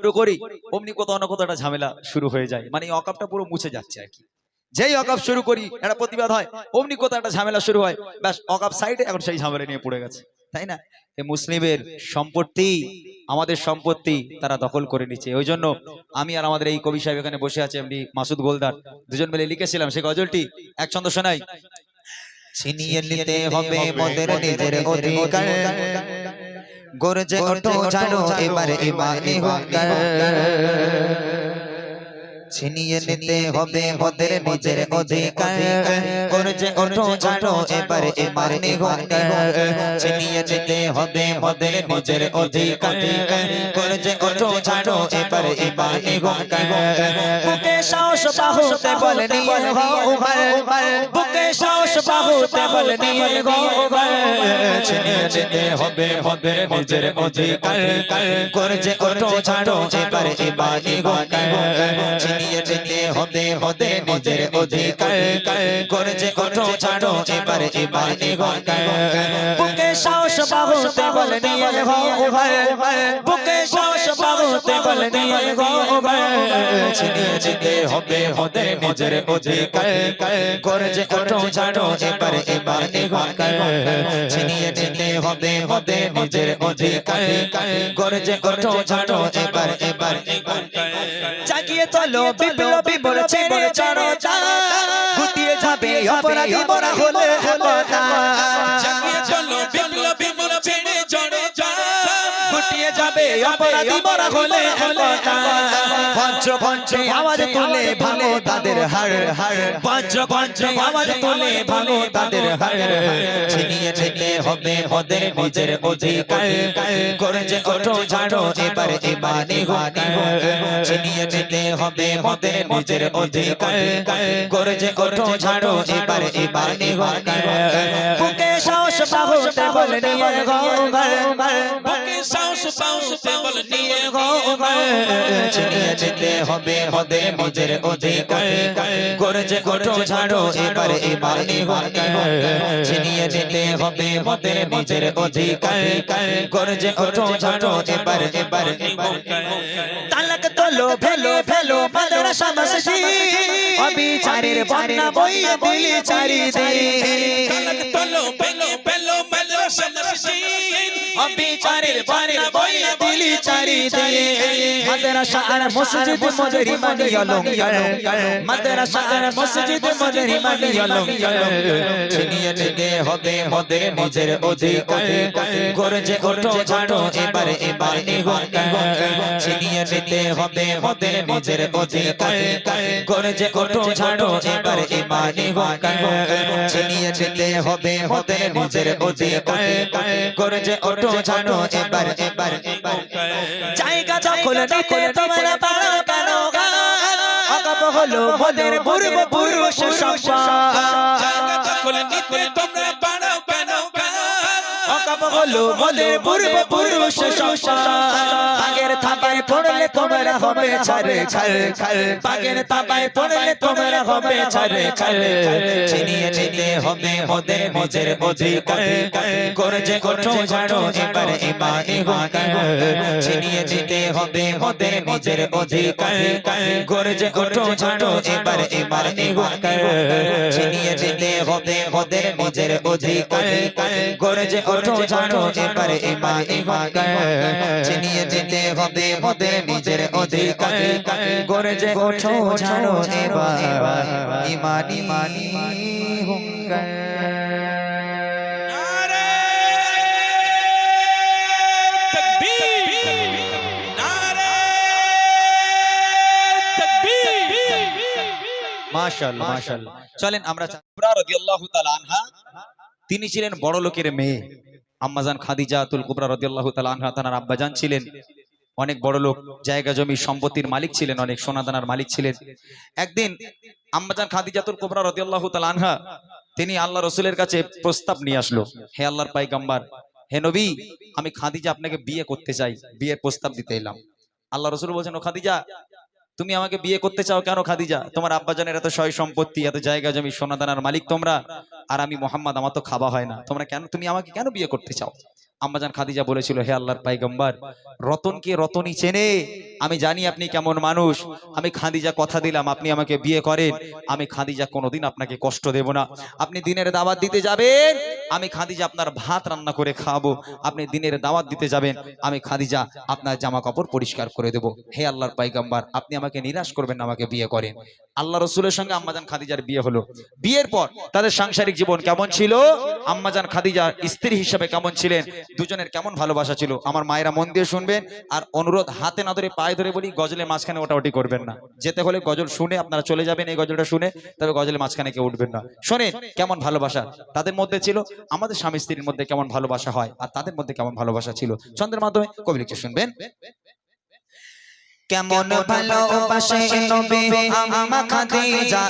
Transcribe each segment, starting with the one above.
শুরু করি অমনি কোথাও না কোথাও একটা ঝামেলা শুরু হয়ে যায়। মানে এই অকাপটা পুরো মুছে যাচ্ছে আর কি। যেই অকাপ শুরু করি একটা প্রতিবাদ হয় অমনি কোথাও একটা ঝামেলা শুরু হয় ব্যাস অকাপ সাইডে এখন সেই ঝামেলা নিয়ে পড়ে গেছে। তাই না? এই মুসলিমের সম্পত্তি আমাদের সম্পত্তি তারা দখল করে নিচ্ছে। ওই জন্য আমি আর আমাদের এই কবি সাহেব এখানে বসে আছে এমনি মাসুদ গোলদার দুজন মিলে লিখেছিলাম সেই গজলটি। এক ছন্দ শোনাই। ছিনিয়ে নিতে হবে মোদের নিজের অধিকার। গরজে ওঠো জানো এবারে ইমানি হুঙ্কার ছিনিয়ে নিতে হবে মোদের নিজের অধিকার গরজে ওঠো জানো এবারে ইমানি হুঙ্কার ছিনিয়ে নিতে হবে মোদের নিজের অধিকার গরজে ওঠো জানো এবারে ইমানি হুঙ্কার বুকে সাহস বাহুতে বলে নিয়ে হও উমর বুকে সাহস বাহুতে বলে নিয়ে গো উমর ছিনিয়ে নিতে হবে হবে নিজের অধিকার ছাড়ো এবারে হুঙ্কার হবে হবে নিজের অধিকার। ছাড়ো ইবানি হুঙ্কার বুকে সাহস বাহুতে বলে নিয়ে হও বুকে সাহস বাহুতে বলে নিয়ে গো ছিনিয়ে নিতে হবে হবে নিজের অধিকার। করজে ওঠো ছাড়ো এবারে ইবানি হুঙ্কার ছিনিয়ে নিতে হবে হবে নিজের অধিকার। করজে ওঠো ছাড়ো এবার এবার জাগিয়ে চলো বিপ্লবী বলেছে গুটিয়ে যাবে অপরাধী মরা হলে হতা জাগিয়ে চলো বিপ্লবী মন ছেড়ে জড়ে যা গুটিয়ে যাবে অপরাধী মরা হলে পঞ্চ পঞ্চ আওয়াজ তুলে ভাঙো তাদের হাড়। হাড়। পঞ্চ পঞ্চ আওয়াজ তুলে ভাঙো তাদের হাড়। ছিনিয়ে নিতে হবে ওদের নিজের অধিকার। করেছে ওঠো ঝাড়ো এবার ইমানি হুঙ্কার ছিনিয়ে নিতে হবে ওদের নিজের অধিকার। করেছে ওঠো ঝাড়ো এবার হুঙ্কার বুকে সাহস বাহুতে বলে নিয়ে গো বুকে সাহস পাউতে বল নিয়ে গো ছিনিয়ে নিতে হবে ওদের নিজের অধিকার করেছে ওঠো ঝাড়ো এবার ইমানি হুঙ্কার ছিনিয়ে নিতে হবে ওদের নিজের অধিকার করেছে ওঠো ঝাড়ো এবার এবার তালাক তোলো ফেলো ফেলো মাদ্রাসা মসজিদ অবিচারের বন্যা বইয়ে দিলি চারিদিকে। তালক তলো মসজিদ অবিচারের বন্যা বইয়ে দিলি চারিদিকে মাদ্রাসা আর মসজিদ মজরি মানি অলঙ্কার মাদ্রাসা আর মসজিদ মজরি মানি অলঙ্কার ছিনিয়ে নিতে হবে মোদের নিজের অধিকার। করেছে ওঠো ছাড়ো এবারে এবারে হুঙ্কার ছিনিয়ে নিতে হবে মোদের নিজের অধিকার। করেছে ওঠো ছাড়ো এবারে এবারে ছিনিয়ে নিতে হবে মোদের নিজের অধিকার। করেছে ওঠো ছাড়ো এবার এবার এবার। নিতে তোমরা পারো কেন অগপ হলো মোদের পূর্ব পুরুষ সম্পদ। নিতে তোমরা পারো কেন অকাপ হলো মোদের পূর্ব পুরুষ পাগের থাপায় পড়লে তোমরা হবে ছাড়ে ছাড়ে পাগের থাপায় পড়লে তোমরা হবে ছাড়ে। ছাড়ে। হবে মোদের নিজের অধিকার করেছে ওঠো ঝাড়ো, এবারে ইমানি হুঙ্কার ছিনিয়ে নিতে হবে মোদের নিজের অধিকার করেছে ওঠো ঝাড়ো, এবারে ইমানি হুঙ্কার ছিনিয়ে নিতে হবে মোদের নিজের অধিকার করেছে ওঠো ঝাড়ো, এবারে ইমানি হুঙ্কার ছিনিয়ে নিতে হবে মোদের নিজের অধিকার করেছে ওঠো ঝাড়ো, এবার ইমানি মানি হুঙ্কার তিনি ছিলেন বড় লোকের মেয়ে। আম্মাজান খাদিজাতুল কুবরা রাদিয়াল্লাহু তাআলা আনহা তার আব্বাজান ছিলেন। অনেক বড় লোক, জায়গা জমি, সম্পত্তির মালিক ছিলেন, অনেক সোনাদানার মালিক ছিলেন। একদিন আম্মাজান খাদিজাতুল কুবরা রাদিয়াল্লাহু তাআলা আনহা তিনি আল্লাহ রসুলের কাছে প্রস্তাব নিয়ে আসলো। হে আল্লাহর পাইগাম্বার, হে নবী, আমি খাদিজা আপনাকে বিয়ে করতে চাই, বিয়ের প্রস্তাব দিতে এলাম। আল্লাহ রসুল বলছেন, ও খাদিজা, তুমি আমাকে বিয়ে করতে চাও কেন খাদিজা? তোমার আব্বাজানের এত সয় সম্পত্তি, এত জায়গা জমি, সোনাদানার মালিক তোমরা, আর আমি মোহাম্মদ, আমার তো খাওয়া হয় না। তোমরা কেন, তুমি আমাকে কেন বিয়ে করতে চাও? আম্মাজান খাদিজা বলেছিল, হে আল্লাহর পাইগম্বার, রতনকে রতনই চেনে। আমি জানি আপনি কেমন মানুষ। আমি খাদিজা কথা দিলাম, আপনি আমাকে বিয়ে করেন। আমি খাদিজা কোনোদিন আপনাকে কষ্ট দেব না। আপনি দিনের দাওয়াত দিতে যাবেন, আমি খাদিজা আপনার ভাত রান্না করে খাওয়াবো। আপনি দিনের দাওয়াত দিতে যাবেন, আমি খাদিজা আপনার জামা কাপড় পরিষ্কার করে দেব। হে আল্লাহর পাইগাম্বার, আপনি আমাকে নিরাশ করবেন আমাকে বিয়ে করেন। আল্লাহ রসুলের সঙ্গে আম্মাজান খাদিজার বিয়ে হলো। বিয়ের পর তাদের সাংসারিক জীবন কেমন ছিল? আম্মাজান খাদিজা স্ত্রী হিসেবে কেমন ছিলেন? দুজনের কেমন ভালোবাসা ছিল? আমার মায়েরা মন দিয়ে শুনবেন আর অনুরোধ হাতে না ধরে পায়ে ধরে বলি গজলের মাঝখানে ওটাওটি করবেন না। যেতে হলে গজল শুনে আপনারা চলে যাবেন এই গজলটা শুনে তবে গজলের মাঝখানে কেউ উঠবেন না। শোনে কেমন ভালোবাসা? তাদের মধ্যে ছিল আমাদের স্বামী স্ত্রীর মধ্যে কেমন ভালোবাসা হয় আর তাদের মধ্যে কেমন ভালোবাসা ছিল? ছন্দের মাধ্যমে কবি লিখে শুনবেন। কেমন ভালোবাসে নবী খাদিজা?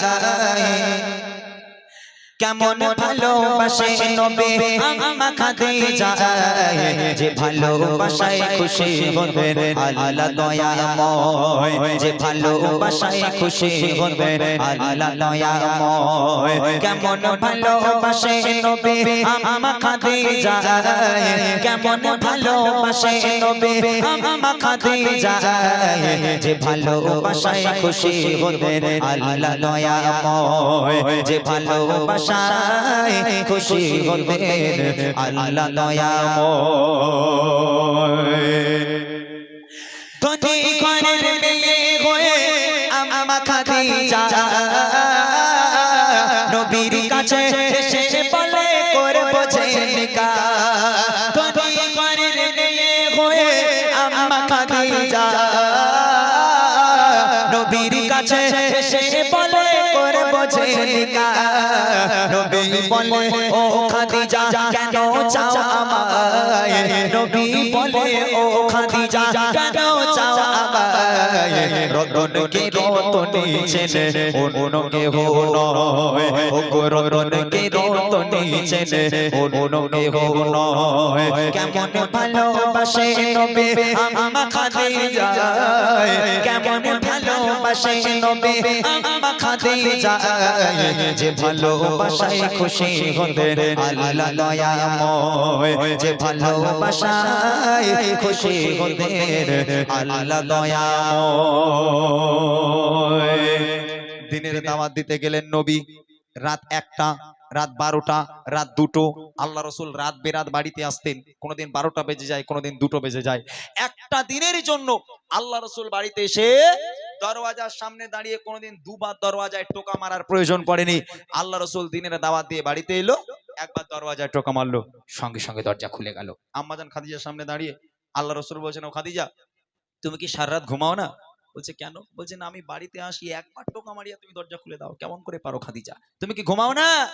কেমন ভালোবাসে নবী? আম্মা খাদিজা যে ভালোবাসায় খুশি হবেন আল্লাহ দয়াময় যে ভালোবাসায় খুশি হবেন আল্লাহ দয়াময় কেমন ভালোবাসে নবী? আম্মা খাদিজা কেমন ভালোবাসে নবী? আম্মা খাদিজা যে ভালোবাসায় খুশি হবেন আল্লাহ দয়াময় যে ভালোবাসায় খুশি হবেন আল্লাহ দয়াময় ধনী ঘরের মেয়ে হয়ে আম্মা খাদিজা নবীর কাছে এসে বলে করব ছেলেকা ধনী ঘরের মেয়ে হয়ে আম্মা খাদিজা করব ছেলেকা নবী বলে ও খাদিজা আমায় রতনকে রতনী চেনে অন্যকে হো নয়। ও গো রতনকে রতনী চেনে অন্যকে হো নয়। কেমন ভালোবাসে নবী? আম্মা খাদিজা কেমন ভালোবাসে নবী? আম্মা খাদিজা যে ভালোবাসায় খুশি হবেন আল্লাহ দয়াময়। যে ভালোবাসায় খুশি হবেন আল্লাহ দয়াময়। দিনের দাওয়াত দিতে গেলেন নবী। রাত একটা, রাত বারোটা, রাত দুটো। আল্লাহ রসুল রাত বেরাত বাড়িতে আসতেন। কোনোদিন বারোটা বেজে যায়, কোনোদিন দুটো বেজে যায়। একটা দিনের জন্য আল্লাহ রসুল বাড়িতে এসে দরওয়াজার সামনে দাঁড়িয়ে কোনোদিন দুবার দরওয়াজায় টোকা মারার প্রয়োজন পড়েনি। আল্লাহ রসুল দিনের দাওয়াত দিয়ে বাড়িতে এলো, একবার দরওয়াজায় টোকা মারলো, সঙ্গে সঙ্গে দরজা খুলে গেল। আম্মাজান খাদিজার সামনে দাঁড়িয়ে আল্লাহ রসুল বলছেন, ও খাদিজা, তুমি কি সারা রাত ঘুমাও না? বলছে, কেন? বলছে, না, আমি বাড়িতে আসি, একবার টোকা মারিয়া তুমি দরজা খুলে দাও। কেমন করে পারো, খাদিজা? তুমি কি ঘুমাও না?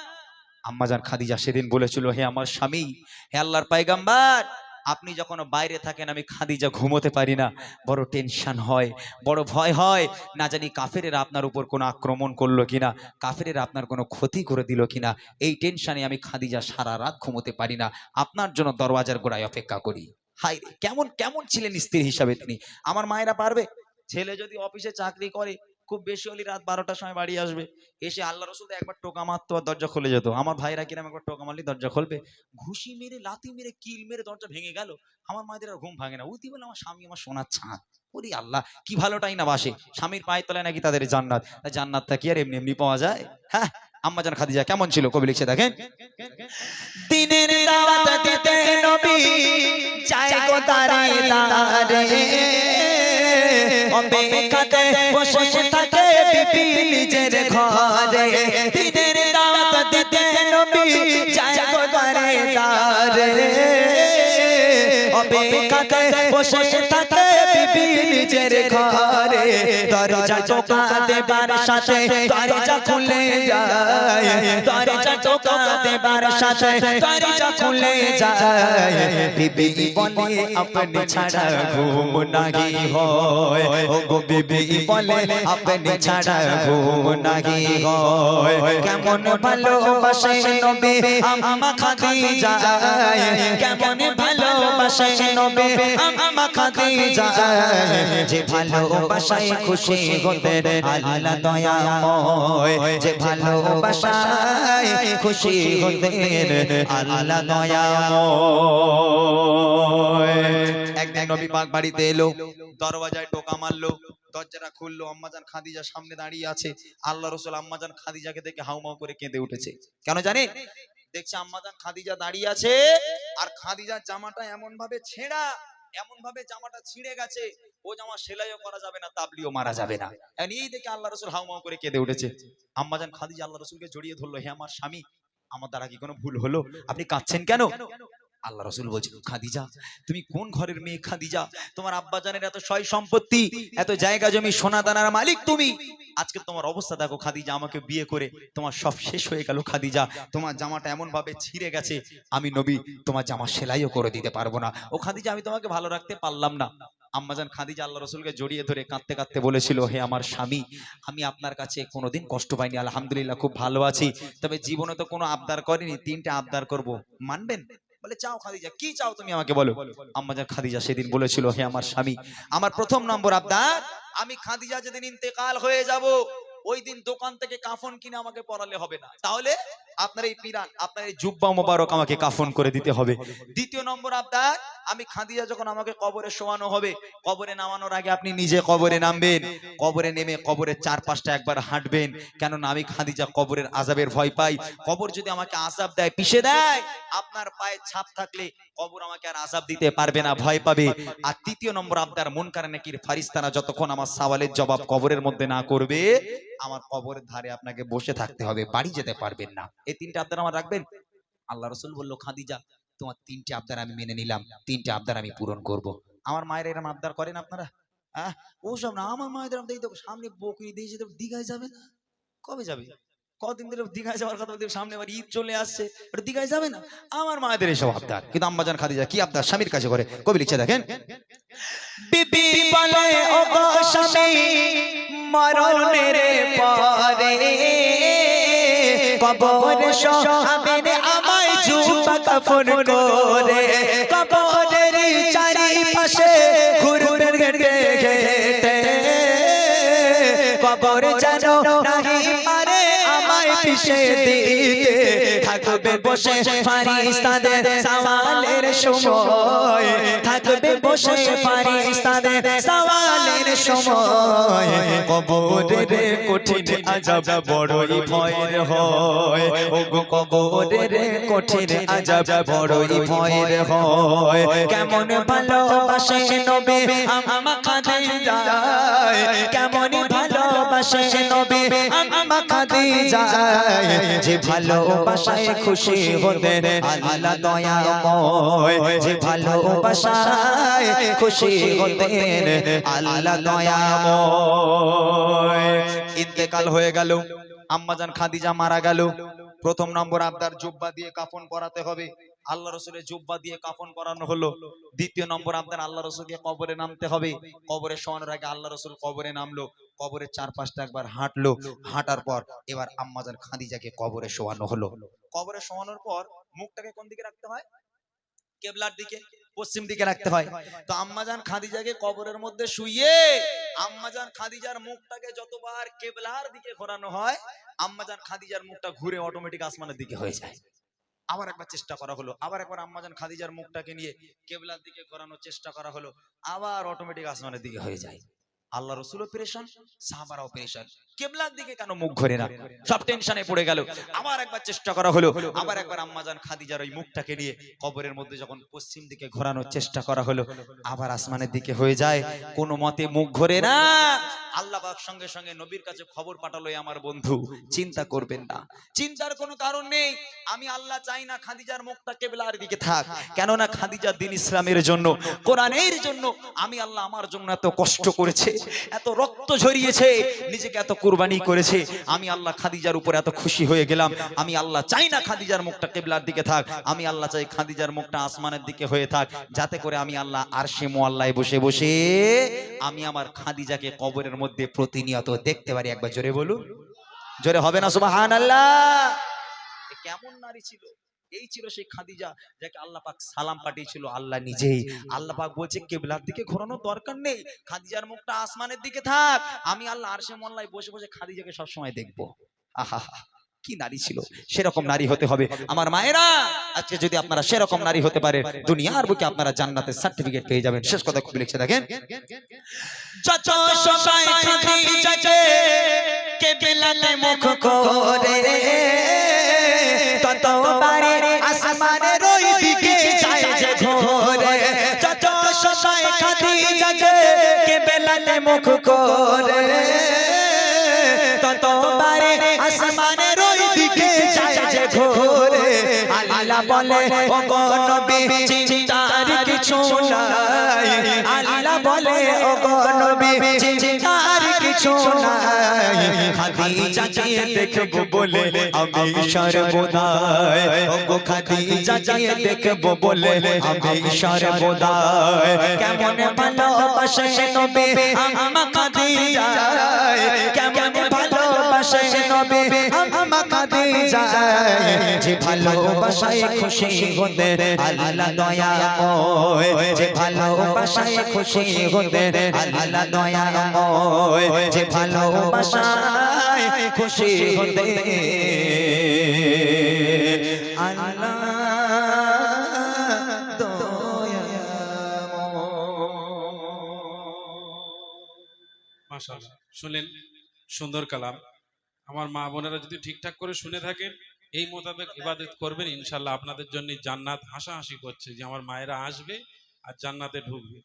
আম্মাজান খাদিজা সেদিন বলেছিল, হে আমার স্বামী, হে আল্লাহর পাইগাম্বার আপনি যখন বাইরে থাকেন, আমি খাদিজা ঘুমোতে পারি না। বড় টেনশন হয়, বড় ভয় হয়। না জানি কাফেরেরা আপনার উপর কোনো আক্রমণ করল কিনা, কাফেরেরা আপনার কোনো ক্ষতি করে দিল কিনা। এই টেনশনে আমি খাদিজা সারা রাত ঘুমোতে পারি না। আপনার জন্য দরওয়াজার গোড়ায় অপেক্ষা করি। হাই কেমন কেমন ছিলেন স্ত্রী হিসাবে তিনি? আমার মায়েরা পারবে? ছেলে যদি অফিসে চাকরি করে, খুব বেশি হলে রাত বারোটার সময় বাড়ি আসবে। এসে আল্লাহ রসুল একবার টোকা মারতো আর দরজা খুলে যেত। আমার ভাইরা কিরম একবার টোকা মারলে দরজা খুলবে। ঘুষি মেরে, লাথি মেরে, কিল মেরে দরজা ভেঙে গেল। আমার মায়েদের আর ঘুম ভাঙে না। উতি বলে আমার স্বামী আমার সোনার ছাঁদ ওরে আল্লাহ, কি ভালোটাই না বাসে। স্বামীর পায়ের তলায় নাকি তাদের জান্নাত। তা জান্নাতটা কি আর এমনি এমনি পাওয়া যায়? হ্যাঁ আম্মাজান খাদিজা কেমন ছিল? কবি লিখছে, দেখেন। দিনের দাওয়াত দিতে নবী চায় গো তারে তারে অপেক্ষাতে বসে থাকে বিপি নিজের ঘরে। দিনের দাওয়াত দিতে নবী চায় গো তারে তারে অপেক্ষাতে বসে থাকে বিপি নিজের ঘরে দরজা টোকা দেবার সাথে দরজা খুলে যায়। দরজা টোকা দেবার সাথে দরজা খুলে যায়। বিবি বলে আপনি ছাড়া ঘুম নাহি হয়। ও বিবি বলে আপনি ছাড়া ঘুম নাহি হয়। কেমন ভালোবাসে নবী আম্মা খাদিজা। কেমন ভালোবাসে নবী আম্মা খাদিজা। যে ভালোবাসায় খুশি আল্লাহ দয়াময়। যে ভালোবাসায় খুশি আল্লাহ দয়াময়। একদিন নবী পাক বাড়িতে এলো দরওয়াজায় টোকা মারলো দরজাটা খুললো আম্মাজান খাদিজা সামনে দাঁড়িয়ে আছে। আল্লাহ রসুল আম্মাজান খাদিজাকে দেখে হাউমাউ করে কেঁদে উঠেছে। কেন জানে? দেখছে আম্মাজান খাদিজা দাঁড়িয়ে আছে আর খাদিজার জামাটা এমন ভাবে ছেঁড়া এমন ভাবে জামাটা ছিঁড়ে গেছে, ও জামা সেলাইও করা যাবে না, তাবলিও মারা যাবে না। এই দেখে আল্লাহ রসুল হাউমাউ করে কেঁদে উঠেছে। আম্মাজান খাদিজা আল্লাহ রসুলকে জড়িয়ে ধরলো, হে আমার স্বামী, আমার দ্বারা কি কোনো ভুল হলো? আপনি কাঁদছেন কেন? আল্লাহ রসুল বলছিল, খাদিজা, তুমি কোন ঘরের মেয়ে খাদিজা? তোমার আব্বা জানের এত সয় সম্পত্তি, এত জায়গা জমি সোনা দানার মালিক তুমি? আজকে তোমার অবস্থা দেখো খাদিজা, আমাকে বিয়ে করে তোমার সব শেষ হয়ে গেল খাদিজা। তোমার জামাটা এমন ভাবে ছিঁড়ে গেছে, আমি নবী, তোমার জামা সেলাইও করে দিতে পারব না। ও খাদিজা, আমি তোমাকে ভালো রাখতে পারলাম না। আম্মাজান খাদিজা আল্লাহ রসুলকে জড়িয়ে ধরে কাঁদতে কাঁদতে বলেছিল, হে আমার স্বামী, আমি আপনার কাছে কোনোদিন কষ্ট পাইনি, আলহামদুলিল্লাহ, খুব ভালো আছি। তবে জীবনে তো কোনো আবদার করিনি, তিনটা আবদার করব। মানবেন? বলে চাও খাদিজা কি চাও তুমি আমাকে বলো? আম্মাজান খাদিজা সেদিন বলেছিল হে আমার স্বামী আমার প্রথম নম্বর আবদার আমি খাদিজা যেদিন ইন্তেকাল হয়ে যাব ওই দিন দোকান থেকে কাফন কিনে আমাকে পরালে হবে না। তাহলে আপনার এই পিরান, আপনার এই জুব্বা মোবারক আমাকে কাফন করে দিতে হবে। দ্বিতীয় নম্বর আবদার, আমি খাদিজা যখন আমাকে কবরে শোয়ানো হবে, কবরে নামানোর আগে আপনি নিজে কবরে নামবেন। কবরে নেমে কবরের চারপাশটা একবার হাঁটবেন। কেননা আমি খাদিজা কবরের আজাবের ভয় পাই। কবর যদি আমাকে আজাব দেয়, পিষে দেয়, আপনার পায়ে ছাপ থাকলে কবর আমাকে আর আজাব দিতে পারবে না, ভয় পাবে। আর তৃতীয় নম্বর আবদার মন কারে নাকির ফারিস্তানা যতক্ষণ আমার সওয়ালের জবাব কবরের মধ্যে না করবে আমার কবরের ধারে আপনাকে বসে থাকতে হবে বাড়ি যেতে পারবেন না। এই তিনটা আবদার আমার রাখবেন? আল্লাহ রসুল বলল খাদিজা তোমার তিনটে আবদার আমি মেনে নিলাম তিনটে আবদার আমি পূরণ করব। আমার মায়ের এরম আবদার করেন আপনারা? হ্যাঁ ওসব না আমার মায়ের দেখি তো সামনে বকরি দিয়ে যেতে দীঘায় যাবে না? কবে যাবে? কদিন ধরে দীঘায় যাওয়ার কথা সামনে আবার ঈদ চলে আসছে ওটা দীঘায় যাবে না? আমার মায়েদের এসব আবদার। কিন্তু আম্মাজান খাদিজা কি আবদার? স্বামীর কাছে করে কবি লিখছে দেখেন বিবি বলে ও স্বামী মরণের পরে কবর সহাবেন আমায় ঝুপা কাফন করে থাকবে বসে ফারিস্তাদের সওয়ালের সময়। থাকবে বসে ফারিস্তাদের সওয়ালের সময়। কবরের কঠিন আজাব বড়ই ভয়ের হয়। ও গো কবরের কঠিন আজাব বড়ই ভয়ের হয়। কেমন ভালোবাসে নবে? আমা কাঁদে যায়। কেমন ভালোবাসে নবে? যায়, যে ভালোবাসায় খুশি হতেন আল্লাহ যে ভালোবাসায় খুশি হতেন আল্লাহ ইন্তেকাল হয়ে গেল, আম্মাজান খাদিজা মারা গেল। প্রথম নম্বর আবদার জুব্বা দিয়ে কাফন পরাতে হবে। আল্লাহ রসুলের জুব্বা দিয়ে কাফন পরানো হলো। দ্বিতীয় নম্বর আবদার আল্লাহ রসুলকে কবরে নামতে হবে। কবরে শোয়ানোর আগে আল্লাহ রসুল কবরে নামলো। কবরের চারপাশটা একবার হাঁটলো। হাঁটার পর এবার আম্মাজান খাদিজাকে কবরে শোয়ানো হলো। কবরে শোয়ানোর পর মুখটাকে কোন দিকে রাখতে হয়? কেবলার দিকে, পশ্চিম দিকে রাখতে হয়। তো আম্মাজান খাদিজাকে কবরের মধ্যে শুয়ে আম্মাজান খাদিজার মুখটাকে যতবার কেবলার দিকে ঘোরানো হয় আম্মাজান খাদিজার মুখটা ঘুরে অটোমেটিক আসমানের দিকে হয়ে যায়। আবার একবার চেষ্টা করা হলো। আবার একবার আম্মাজান খাদিজার মুখটাকে নিয়ে কেবলার দিকে করানোর চেষ্টা করা হলো। আবার অটোমেটিক আসমানের দিকে হয়ে যায়। আল্লাহ রসুল অপারেশন সাহাবার অপারেশন কেবলার দিকে কেন মুখ ঘুরে না? সব টেনশনে পড়ে গেল। আবার একবার চেষ্টা করা হলো, আবার একবার আম্মাজান খাদিজার ওই মুখটাকে নিয়ে কবরের মধ্যে যখন পশ্চিম দিকে ঘোরানোর চেষ্টা করা হলো, আবার আসমানের দিকে হয়ে যায়। কোনো মতে মুখ ঘোরে না। আল্লাহ পাক সঙ্গে সঙ্গে নবীর কাছে খবর পাঠালো আমার বন্ধু, চিন্তা করবেন না। চিন্তার কোনো কারণ নেই। আমি আল্লাহ চাই না খাদিজার মুখটা কেবলার দিকে থাক। কেননা খাদিজা দিন ইসলামের জন্য, কোরআনের জন্য, আমি আল্লাহ আমার জন্য এত কষ্ট করেছে। এত রক্ত ঝরিয়েছে, নিজেকে এত কুরবানি করেছে। আমি আল্লাহ খাদিজার উপর এত খুশি হয়ে গেলাম। আমি আল্লাহ চাই না খাদিজার মুখটা কেবলার দিকে থাক। আমি আল্লাহ চাই খাদিজার মুখটা আসমানের দিকে হয়ে থাক। যাতে করে আমি আল্লাহ আরশে মোয়াল্লায় বসে বসে আমি আমার খাদিজাকে কবরের মধ্যে প্রতিনিয়ত দেখতে পারি। একবার জোরে বলুন। জোরে হবে না, সুবহানাল্লাহ। এ কেমন নারী ছিল? এই ছিল সেই খাদিজা যাকে আল্লাহ পাক সালাম পাঠিয়েছিল আল্লাহ নিজেই। আল্লাহ পাক বলছে কেবলার দিকে ঘোরানোর দরকার নেই। খাদিজার মুখটা আসমানের দিকে থাক। আমি আল্লাহ আরশে মোল্লায় বসে বসে খাদিজাকে সবসময় দেখব। আহা। কি নারী ছিল? সেরকম নারী হতে হবে আমার মায়েরা। আজকে যদি আপনারা সেরকম নারী হতে পারে দুনিয়ার বুকে আপনারা জান্নাতের সার্টিফিকেট পেয়ে যাবেন। শেষ কথা খুব লিখছে দেখেন। করে দিকে যায় যে ঘোরে। যত মুখ করে আল্লাহ বলে ও গো নবী, চিন্তার কিছু নাই। আল্লাহ বলে ও গো নবী, চিন্তার কিছু নাই। খাদিজাকে দেখব বলে, আমি সর্বদাই। ও গো খাদিজাকে দেখব বলে, আমি সর্বদাই। কেমন ভালোবাসে নবী আমা খাদিজা। কেমন ভালোবাসে নবী আমা খাদিজা যে ভালোবাসায় খুশি হতে আল্লাহ দয়া দয়াময় যে ভালোবাসায় খুশি হতে আল্লাহ দয়া দয়াময় যে ভালোবাসায় খুশি হতে আল্লাহ দয়াময় মাশাআল্লাহ। শুনলেন সুন্দর কালাম। আমার মা বোনেরা যদি ঠিকঠাক করে শুনে থাকেন, এই মোতাবেক ইবাদত করবেন ইনশাল্লাহ আপনাদের জন্য জান্নাত হাসাহাসি করছে যে আমার মায়েরা আসবে আর জান্নাতে ঢুকবে।